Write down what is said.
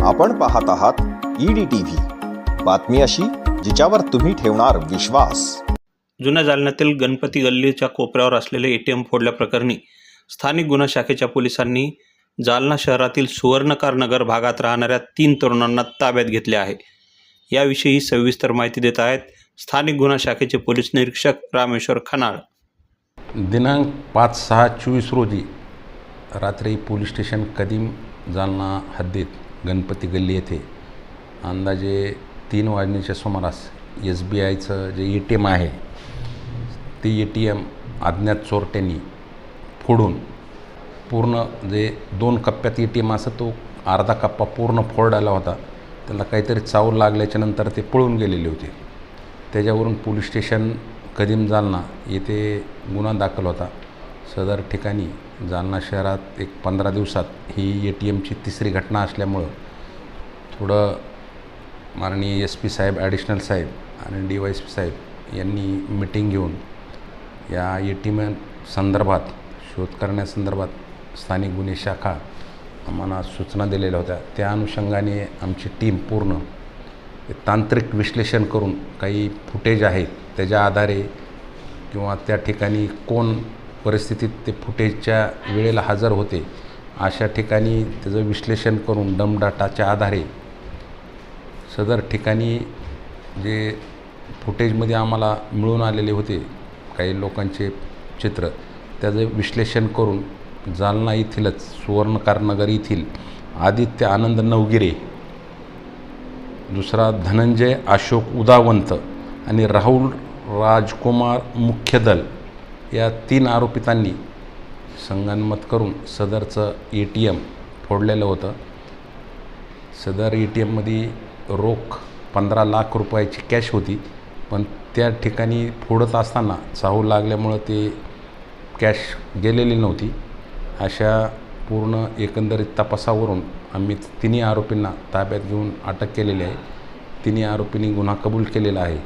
आपण पाहत आहात ईडी टीव्ही बातमी अशी जिच्यावर तुम्ही ठेवणार विश्वास. जुन्या जालन्यातील गणपती गल्लीच्या कोपऱ्यावर असलेले ए टी एम फोडल्याप्रकरणी स्थानिक गुन्हा शाखेच्या पोलिसांनी जालना शहरातील सुवर्णकार नगर भागात राहणाऱ्या तीन तरुणांना ताब्यात घेतले आहे. याविषयी सविस्तर माहिती देत आहेत स्थानिक गुन्हा शाखेचे पोलीस निरीक्षक रामेश्वर खनाळ. दिनांक पाच सहा चोवीस रोजी रात्री पोलीस स्टेशन कदीम जालना हद्दीत गणपती गल्ली येथे. अंदाजे तीन वाजण्याच्या सुमारास एस बी आयचं जे ए टी एम आहे ते ए टी एम अज्ञात चोरट्यांनी फोडून पूर्ण जे दोन कप्प्यात ए टी एम असं तो अर्धा कप्पा पूर्ण फोडायला होता. त्याला काहीतरी चावल लागल्याच्या नंतर ते पळून गेलेले होते. त्याच्यावरून पोलीस स्टेशन कदीम जालना येथे गुन्हा दाखल होता. सदर ठिकाणी जालना शहरात एक पंधरा दिवसात ही ए टी एमची तिसरी घटना असल्यामुळं थोडं माननीय एस पी साहेब ॲडिशनल साहेब आणि डी वाय एस पी साहेब यांनी मिटिंग घेऊन या ए टी एम संदर्भात शोध करण्यासंदर्भात स्थानिक गुन्हे शाखा आम्हाला सूचना दिलेल्या होत्या. त्या अनुषंगाने आमची टीम पूर्ण तांत्रिक विश्लेषण करून काही फुटेज आहेत त्याच्या आधारे किंवा त्या ठिकाणी कोण परिस्थितीत ते फुटेजच्या वेळेला हजर होते. अशा ठिकाणी त्याचं विश्लेषण करून डमडाटाच्या आधारे सदर ठिकाणी जे फुटेजमध्ये आम्हाला मिळून आलेले होते काही लोकांचे चित्र त्याचं विश्लेषण करून जालना येथीलच सुवर्णकारनगर येथील आदित्य आनंद नवगिरे दुसरा धनंजय अशोक उदावंत आणि राहुल राजकुमार मुख्यदल या तीन आरोपितांनी संगनमत करून सदरचं ए टी एम फोडलेलं होतं. सदर ए टी एममध्ये रोख पंधरा लाख रुपयाची कॅश होती पण त्या ठिकाणी फोडत असताना चाहू लागल्यामुळं ते कॅश गेलेली नव्हती. अशा पूर्ण एकंदरीत तपासावरून आम्ही तिन्ही आरोपींना ताब्यात घेऊन अटक केलेली आहे. तिन्ही आरोपींनी गुन्हा कबूल केलेला आहे.